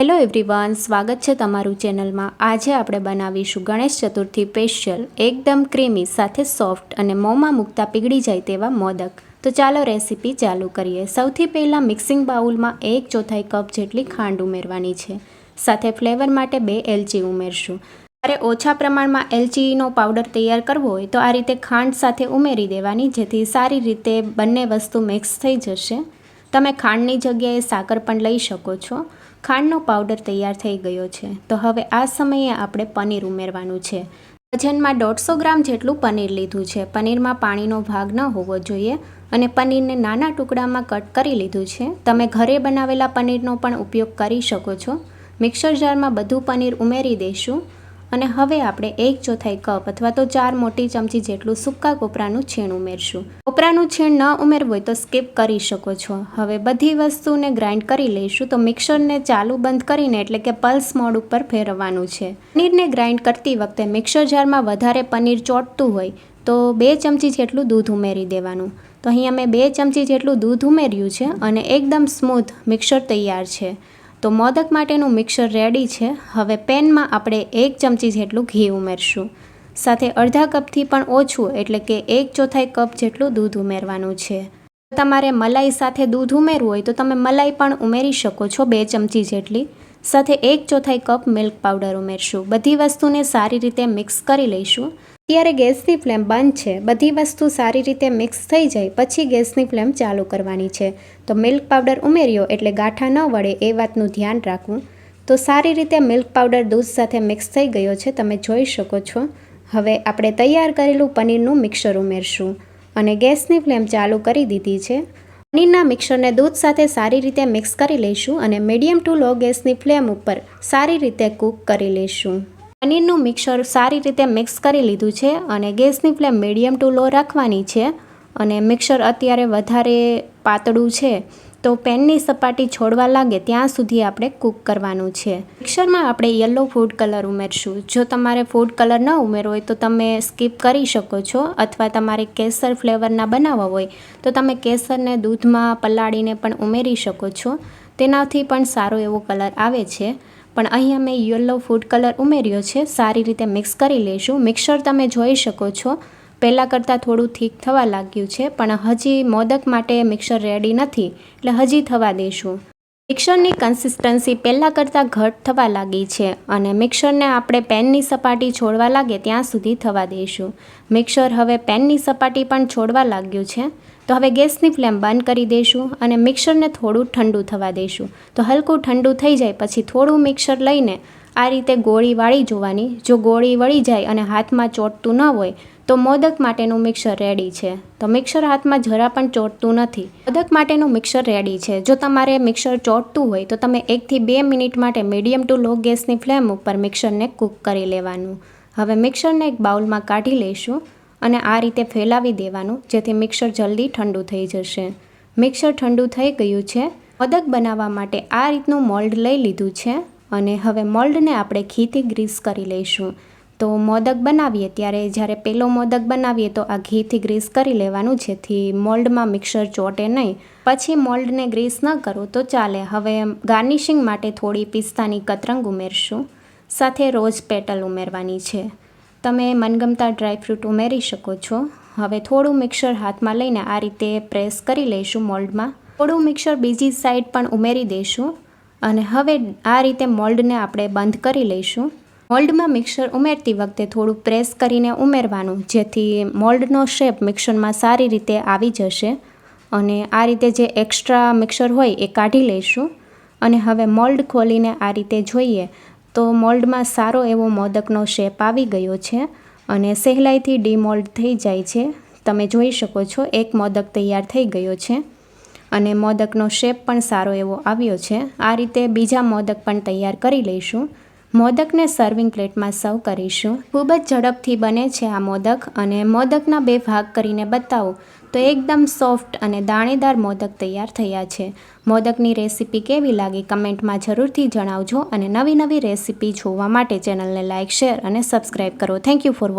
Hello everyone સ્વાગત છે તમારું ચેનલમાં. આજે આપણે બનાવીશું ગણેશ ચતુર્થી સ્પેશિયલ એકદમ ક્રીમી સાથે સોફ્ટ અને મોંમાં મૂકતા પીગળી જાય તેવા મોદક. તો ચાલો રેસીપી ચાલુ કરીએ. સૌથી પહેલાં મિક્સિંગ બાઉલમાં એક ચોથાઈ કપ જેટલી ખાંડ ઉમેરવાની છે. સાથે ફ્લેવર માટે બે એલચી ઉમેરશું. જ્યારે ઓછા પ્રમાણમાં એલચીનો પાવડર તૈયાર કરવો હોય તો આ રીતે ખાંડ સાથે ઉમેરી દેવાની, જેથી સારી રીતે બંને વસ્તુ મિક્સ થઈ જશે. તમે ખાંડની જગ્યાએ સાકર પણ લઈ શકો છો. ખાંડનો પાવડર તૈયાર થઈ ગયો છે. તો હવે આ સમયે આપણે પનીર ઉમેરવાનું છે. વજનમાં દોઢસો ગ્રામ જેટલું પનીર લીધું છે. પનીરમાં પાણીનો ભાગ ન હોવો જોઈએ અને પનીરને નાના ટુકડામાં કટ કરી લીધું છે. તમે ઘરે બનાવેલા પનીરનો પણ ઉપયોગ કરી શકો છો. મિક્સર જારમાં બધું પનીર ઉમેરી દઈશું અને હવે આપણે એક ચોથાઈ કપ અથવા તો ચાર મોટી ચમચી જેટલું સૂકા કોપરાનું છીણ ઉમેરશું. કોપરાનું છીણ ન ઉમેરવું હોય તો સ્કીપ કરી શકો છો. હવે બધી વસ્તુને ગ્રાઇન્ડ કરી લઈશું. તો મિક્સરને ચાલુ બંધ કરીને એટલે કે પલ્સ મોડ ઉપર ફેરવવાનું છે. પનીરને ગ્રાઇન્ડ કરતી વખતે મિક્સર જારમાં વધારે પનીર ચોટતું હોય તો બે ચમચી જેટલું દૂધ ઉમેરી દેવાનું. તો અહીં અમે બે ચમચી જેટલું દૂધ ઉમેર્યું છે અને એકદમ સ્મૂથ મિક્સર તૈયાર છે. તો મોદક માટેનું મિક્સર રેડી છે. હવે પેનમાં આપણે એક ચમચી જેટલું ઘી ઉમેરશું. સાથે અડધા કપથી પણ ઓછું, એટલે કે એક ચોથાઈ કપ જેટલું દૂધ ઉમેરવાનું છે. તમારે મલાઈ સાથે દૂધ ઉમેરવું હોય તો તમે મલાઈ પણ ઉમેરી શકો છો બે ચમચી જેટલી. સાથે એક ચોથાઈ કપ મિલ્ક પાવડર ઉમેરશું. બધી વસ્તુને સારી રીતે મિક્સ કરી લઈશું. ત્યારે ગેસની ફ્લેમ બંધ છે. બધી વસ્તુ સારી રીતે મિક્સ થઈ જાય, પછી ગેસની ફ્લેમ ચાલુ કરવાની છે. તો મિલ્ક પાવડર ઉમેર્યો એટલે ગાંઠા ન વળે એ વાતનું ધ્યાન રાખવું. તો સારી રીતે મિલ્ક પાવડર દૂધ સાથે મિક્સ થઈ ગયો છે, તમે જોઈ શકો છો. હવે આપણે તૈયાર કરેલું પનીરનું મિક્સર ઉમેરશું. અને ગેસની ફ્લેમ ચાલુ કરી દીધી છે. પનીરના મિક્સરને દૂધ સાથે સારી રીતે મિક્સ કરી લઈશું અને મીડિયમ ટુ લો ગેસની ફ્લેમ ઉપર સારી રીતે કૂક કરી લઈશું. પનીરનું મિક્સર સારી રીતે મિક્સ કરી લીધું છે અને ગેસની ફ્લેમ મીડિયમ ટુ લો રાખવાની છે અને મિક્સર અત્યારે વધારે પાતળું છે. તો પેનની સપાટી છોડવા લાગે ત્યાં સુધી આપણે કૂક કરવાનું છે. મિક્સરમાં આપણે યલો ફૂડ કલર ઉમેરશું. જો તમારે ફૂડ કલર ન ઉમેરવો હોય તો તમે સ્કીપ કરી શકો છો અથવા તમારે કેસર ફ્લેવરના બનાવવા હોય તો તમે કેસરને દૂધમાં પલાળીને પણ ઉમેરી શકો છો. તેનાથી પણ સારો એવો કલર આવે છે. પણ અહીંયા મેં યલો ફૂડ કલર ઉમેર્યો છે. સારી રીતે મિક્સ કરી લઈશું. મિક્સર તમે જોઈ શકો છો. પહેલાં કરતાં થોડું થીક થવા લાગ્યું છે, પણ હજી મોદક માટે મિક્સર રેડી નથી, એટલે હજી થવા દઈશું મિક્સરની કન્સિસ્ટન્સી પહેલાં કરતાં ઘટ થવા લાગી છે અને મિક્સરને આપણે પેનની સપાટી છોડવા લાગે ત્યાં સુધી થવા દઈશું મિક્સર હવે પેનની સપાટી પણ છોડવા લાગ્યું છે. તો હવે ગેસની ફ્લેમ બંધ કરી દઈશું અને મિક્સરને થોડું ઠંડુ થવા દઈશું તો હલકું ઠંડુ થઈ જાય પછી થોડું મિક્સર લઈને આ રીતે ગોળી વાળી જોવાની. જો ગોળી વળી જાય અને હાથમાં ચોટતું ન હોય તો મોદક માટેનું મિક્સર રેડી છે. તો મિક્સર હાથમાં જરા પણ ચોટતું નથી. મોદક માટેનું મિક્સર રેડી છે. જો તમારે મિક્સર ચોટતું હોય તો તમે એકથી બે મિનિટ માટે મીડિયમ ટુ લો ગેસની ફ્લેમ ઉપર મિક્સરને કૂક કરી લેવાનું. હવે મિક્સરને એક બાઉલમાં કાઢી લઈશું અને આ રીતે ફેલાવી દેવાનું, જેથી મિક્સર જલ્દી ઠંડુ થઈ જશે. મિક્સર ઠંડુ થઈ ગયું છે. મોદક બનાવવા માટે આ રીતનું મોલ્ડ લઈ લીધું છે અને હવે મોલ્ડને આપણે ઘીથી ગ્રીસ કરી લઈશું. તો મોદક બનાવીએ ત્યારે જ્યારે પેલો મોદક બનાવીએ તો આ ઘીથી ગ્રીસ કરી લેવાનું, જેથી મોલ્ડમાં મિક્સર ચોટે નહીં. પછી મોલ્ડને ગ્રીસ ન કરો તો ચાલે. હવે ગાર્નિશિંગ માટે થોડી પિસ્તાની કતરંગ ઉમેરશું. સાથે રોઝ પેટલ ઉમેરવાની છે. તમે મનગમતા ડ્રાયફ્રૂટ ઉમેરી શકો છો. હવે થોડું મિક્સર હાથમાં લઈને આ રીતે પ્રેસ કરી લઈશું મોલ્ડમાં. થોડું મિક્સર બીજી સાઈડ પણ ઉમેરી દઈશું અને હવે આ રીતે મોલ્ડને આપણે બંધ કરી લઈશું. મોલ્ડમાં મિક્સર ઉમેરતી વખતે થોડું પ્રેસ કરીને ઉમેરવાનું, જેથી મોલ્ડનો શેપ મિક્સરમાં સારી રીતે આવી જશે અને આ રીતે જે એક્સ્ટ્રા મિક્સર હોય એ કાઢી લઈશું. અને હવે મોલ્ડ ખોલીને આ રીતે જોઈએ તો મોલ્ડમાં સારો એવો મોદકનો શેપ આવી ગયો છે અને સહેલાઈથી ડીમોલ્ડ થઈ જાય છે. તમે જોઈ શકો છો, એક મોદક તૈયાર થઈ ગયો છે અને મોદકનો શેપ પણ સારો એવો આવ્યો છે. આ રીતે બીજા મોદક પણ તૈયાર કરી લઈશું. મોદકને સર્વિંગ પ્લેટમાં સર્વ કરીશું. ખૂબ જ ઝડપથી બને છે આ મોદક અને મોદકના બે ભાગ કરીને બતાવો. તો એકદમ સોફ્ટ અને દાણેદાર મોદક તૈયાર થયા છે. મોદકની રેસીપી કેવી લાગી કમેન્ટમાં જરૂરથી જણાવજો અને નવી નવી રેસીપી જોવા માટે ચેનલને લાઇક શેર અને સબસ્ક્રાઈબ કરો. Thank you for watching